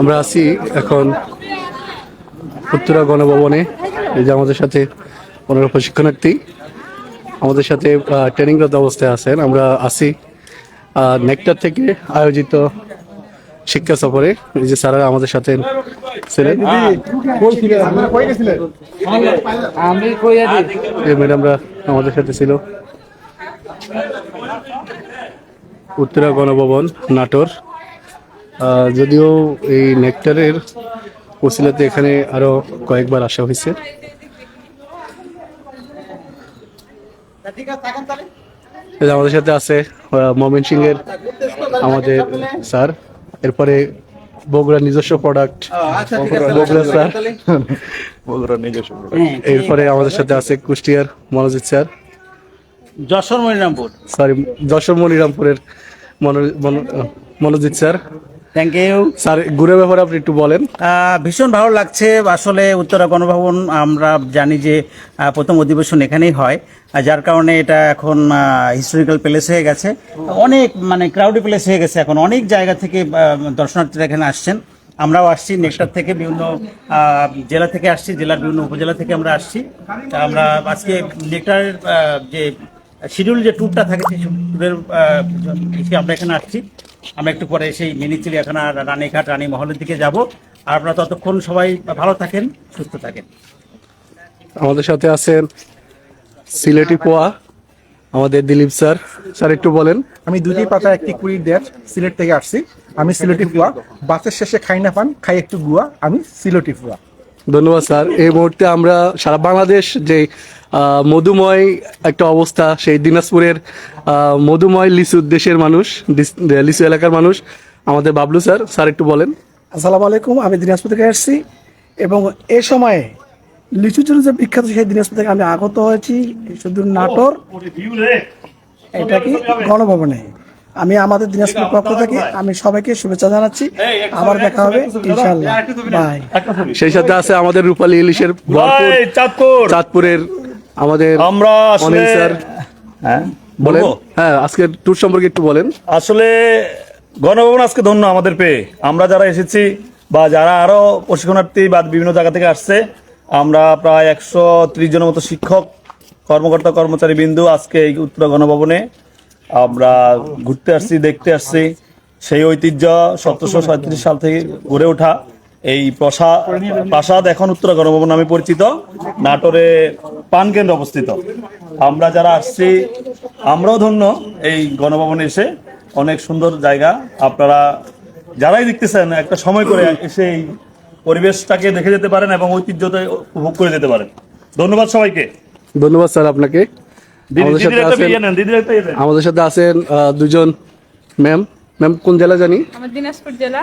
আমরা আছি এখন উত্তরা গণভবনে। এই যে আমাদের সাথে পনেরো প্রশিক্ষণার্থী। আমাদের সাথে ট্রেনিংরত অবস্থায় আছেন। আমরা আছি নেকটার থেকে আয়োজিত শিক্ষা সফরে। এই যে স্যাররা আমাদের সাথে ছিলেন। ম্যাডামরা আমাদের সাথে ছিল। উত্তরা গণভবন নাটোর। যদিও এই নেকটারের ওসিলাতে এখানে আরও কয়েকবার আসা হয়েছে। আমাদের সাথে আছে মমিন সিং এর আমাদের স্যার। এরপরে বগুড়ার নিজস্ব প্রোডাক্ট বগুড়া স্যার। বগুড়ার নিজস্ব এরপরে আমাদের সাথে আছে কুষ্টিয়ার Manojit sir. Jessore Monirampur. Sorry Jessore মনিরামপুরের Mono- Mono- Manojit sir. Thank you sir ঘুরে ব্যাপারে আপনি একটু বলেন। ভীষণ ভালো লাগছে। আসলে উত্তরা গণভবন আমরা জানি যে প্রথম অধিবেশন এখানেই হয়। যার কারণে এটা এখন হিস্টোরিক্যাল প্লেস হয়ে গেছে। অনেক মানে ক্রাউডি প্লেস হয়ে গেছে এখন। অনেক জায়গা থেকে দর্শনার্থীরা এখানে আসছেন। আমরাও আসছি নেকটার থেকে বিভিন্ন জেলা থেকে আসছি জেলার বিভিন্ন উপজেলা থেকে আমরা আসছি। আমরা আজকে নেকটার যে শিডিউল যে ট্যুরটা থাকে সেই ট্যুরের আমরা এখানে আসছি। আমরা একটু পরে সেই মিনি চিড়িয়াখানা রানীঘাট রানী মহলের দিকে যাব। আর আপনারা ততক্ষণ সবাই ভালো থাকেন সুস্থ থাকেন। আমাদের সাথে আছেন সিলেটি পোয়া আমাদের দিলীপ স্যার। স্যার একটু বলেন। আমি দুটি পাতা একটি কুড়ির দেশ সিলেট থেকে আসছি। আমি সিলেটি ফুয়া বাসের শেষে খাই না পান খাই একটু গুয়া। আমি সিলেটি ফুয়া ধন্যবাদ, স্যার। এই মুহূর্তে আমরা সারা বাংলাদেশ যে মধুময় একটা অবস্থা, সেই দিনাজপুরের মধুময় লিচু দেশের মানুষ লিচু এলাকার মানুষ, আমাদের বাবলু স্যার স্যার একটু বলেন। আসসালামু আলাইকুম, আমি দিনাজপুর থেকে এসেছি এবং এ সময়ে লিচু জন্য যে বিখ্যাত, সেই দিনাজপুর থেকে আমি আগত হয়েছি শুধু নাটোর, এটা কি গণভবনে। আমি আমাদের দিনাজপুর পক্ষ থেকে আমি সবাইকে শুভেচ্ছা জানাচ্ছি। আবার দেখা হবে ইনশাল্লাহ বাই। সেই সাথে আছে আমাদের রূপালী ইলিশের চাঁদপুর। চাঁদপুরের আমাদের আমরা আসলে স্যার। হ্যাঁ বলেন। হ্যাঁ আজকের ট্যুর সম্পর্কে একটু বলেন। আসলে গণভবন আজকে ধন্য আমাদের পেয়ে। আমরা যারা এসেছি বা যারা আরও প্রশিক্ষণার্থী বা বিভিন্ন জায়গা থেকে আসছে আমরা প্রায় একশো ত্রিশ জনের মতো শিক্ষক কর্মকর্তা কর্মচারী বিন্দু আজকে এই উত্তরা গণভবনে আমরা ঘুরতে আসছি, দেখতে আসছি। সেই ঐতিহ্য সতেরোশো সাঁত্রিশ সাল থেকে গড়ে ওঠা এই প্রসা- প্রাসাদ এখন উত্তরা গণভবন নামে পরিচিত। নাটোরে পান কেন্দ্র অবস্থিত। আমরা যারা আসছি, আমরাও ধন্য এই গণভবনে এসে। অনেক সুন্দর জায়গা। আপনারা যারাই দেখতেছেন, একটা সময় করে এসে এই পরিবেশটাকে দেখে যেতে পারেন এবং ঐতিহ্যটা উপভোগ করে যেতে পারেন। ধন্যবাদ সবাইকে। ধন্যবাদ স্যার আপনাকে। আমাদের সাথে আছেন। আমাদের সাথে দুজন ম্যাম। ম্যাম কোন জেলা জানি? দিনাজপুর জেলা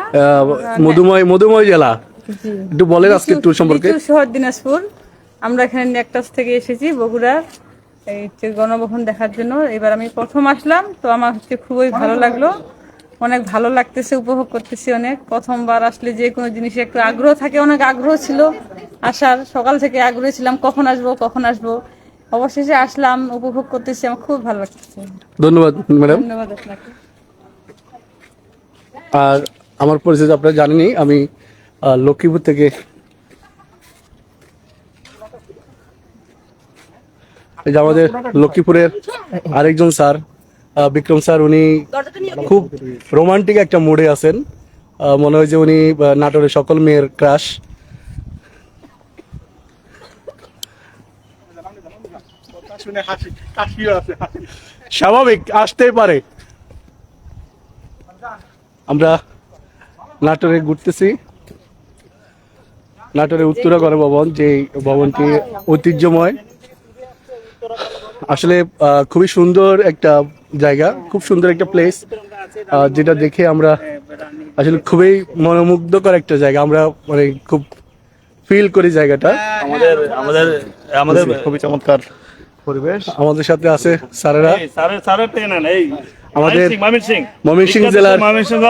মধুময় মধুময় জেলা। একটু বলেন আজকে ট্যুর সম্পর্কে। শহর দিনাজপুর। আমরা এখানে নেকটাস থেকে এসেছি বগুড়ার এই হচ্ছে গণভবন দেখার জন্য। এবার আমি প্রথম আসলাম তো আমার হচ্ছে খুবই ভালো লাগল। অনেক ভালো লাগতেছে উপভোগ করতেছি অনেক। প্রথমবার আসলে যে কোনো জিনিসে একটু আগ্রহ থাকে অনেক আগ্রহ ছিল। আসার সকাল থেকে আগ্রহ ছিলাম কখন আসব কখন আসব। অবশেষে আসলাম উপভোগ করতেছি আমার খুব ভালো লাগছে ধন্যবাদ ম্যাডাম। ধন্যবাদ আপনাকে। আর আমার পরিচয় আপনারা জানেনই আমি লক্ষ্মীপুর থেকে। এই যে আমাদের লক্ষ্মীপুরের আরেকজন স্যার বিক্রম স্যার উনি খুব রোমান্টিক একটা মুডে আছেন। মনে হয় যে উনি নাটোরের সকল মেয়ের ক্রাশ। স্বাভাবিক আসতেই পারে। আমরা নাটোরে ঘুরতেছি। নাটোরের উত্তরা গণভবন যে ভবনটি ঐতিহ্যময়। আসলে খুবই সুন্দর একটা জায়গা খুব সুন্দর একটা প্লেস যেটা দেখে আমরা আসলে খুবই মনোমুগ্ধকর একটা জায়গা। আমরা মানে খুব ফিল করি জায়গাটা। আমাদের আমাদের আমাদের খুবই চমৎকার। পরিবেশ? আমাদের সাথে আছে স্যারেরা। আমাদের ময়মনসিংহ জেলার- ময়মনসিংহ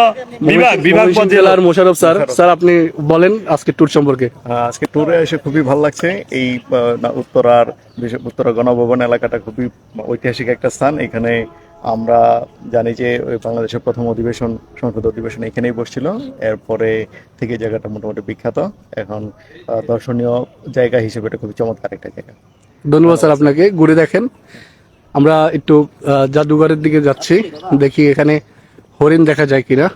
বিভাগ জেলার মোশারফ স্যার। স্যার আপনি বলেন আজকে ট্যুর সম্পর্কে। আজকে ট্যুরে এসে খুবই ভালো লাগছে। এই উত্তরার উত্তরা গণভবন এলাকাটা খুবই ঐতিহাসিক একটা স্থান। এখানে আমরা জানি যে বাংলাদেশের প্রথম অধিবেশন সংসদ অধিবেশন এখানেই বসছিল। এরপরে থেকে জায়গাটা মোটামুটি বিখ্যাত। এখন আহ, দর্শনীয় জায়গা হিসেবে এটা খুবই চমৎকার একটা জায়গা। ধন্যবাদ স্যার আপনাকে। ঘুরে দেখেন। আমরা একটু জাদুঘরের দিকে যাচ্ছি। দেখি এখানে হরিণ দেখা যায় কিনা।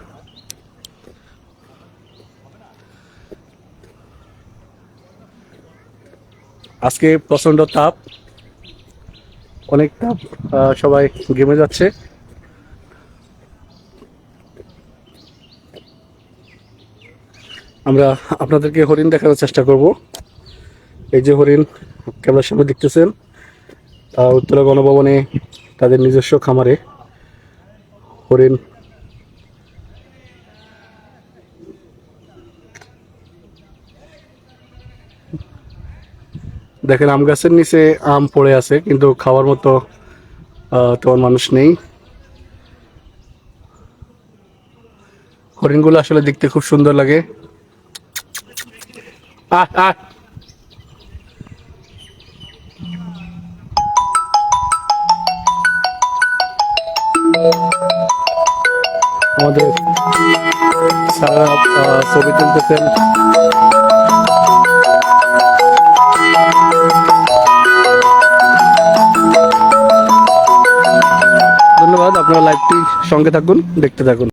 আজকে প্রচণ্ড তাপ। অনেক তাপ সবাই ঘেমে যাচ্ছে। আমরা আপনাদেরকে হরিণ দেখানোর চেষ্টা করব। এই যে হরিণ, ক্যামেরার সামনে দেখতেছেন উত্তরা গণভবনে তাদের নিজস্ব খামারে হরিণ দেখেন, আম গাছের নিচে আম পড়ে আছে, কিন্তু খাওয়ার মতো তেমন মানুষ নেই। হরিণগুলো আসলে দেখতে খুব সুন্দর লাগে। আহ আহ আমাদের সারা ছবি তুলতেছেন। ধন্যবাদ আপনারা লাইভটি সঙ্গে থাকুন দেখতে থাকুন।